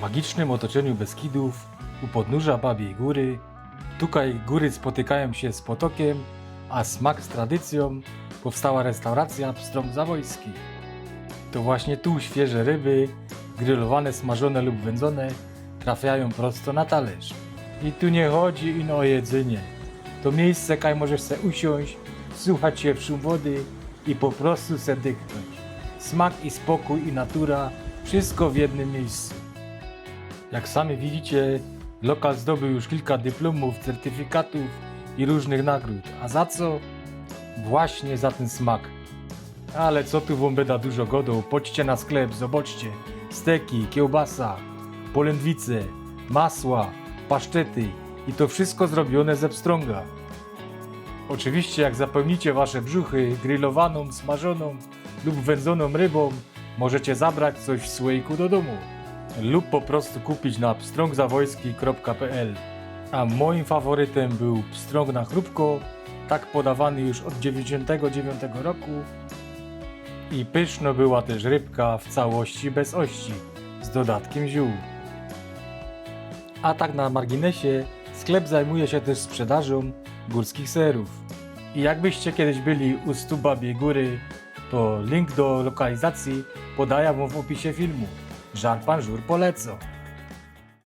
Magicznym otoczeniu Beskidów, u podnóża Babiej Góry, tutaj góry spotykają się z potokiem, a smak z tradycją, powstała restauracja Pstrąg Zawojski. To właśnie tu świeże ryby, grillowane, smażone lub wędzone, trafiają prosto na talerz. I tu nie chodzi ino o jedzenie. To miejsce, kaj możesz se usiąść, słuchać się w szum wody i po prostu se dychnąć. Smak i spokój i natura, wszystko w jednym miejscu. Jak sami widzicie, lokal zdobył już kilka dyplomów, certyfikatów i różnych nagród. A za co? Właśnie za ten smak. Ale co tu wam beda dużo godą? Chodźcie na sklep, zobaczcie. Steki, kiełbasa, polędwice, masła, paszczety i to wszystko zrobione ze pstrąga. Oczywiście jak zapełnicie wasze brzuchy grillowaną, smażoną lub wędzoną rybą, możecie zabrać coś w słoiku do domu lub po prostu kupić na pstrągzawojski.pl. A moim faworytem był pstrąg na chrupko, tak podawany już od 99 roku. I pyszno była też rybka w całości bez ości, z dodatkiem ziół. A tak na marginesie, sklep zajmuje się też sprzedażą górskich serów. I jakbyście kiedyś byli u stóp Babiej Góry, to link do lokalizacji podaję wam w opisie filmu. Żar pan żur polecą.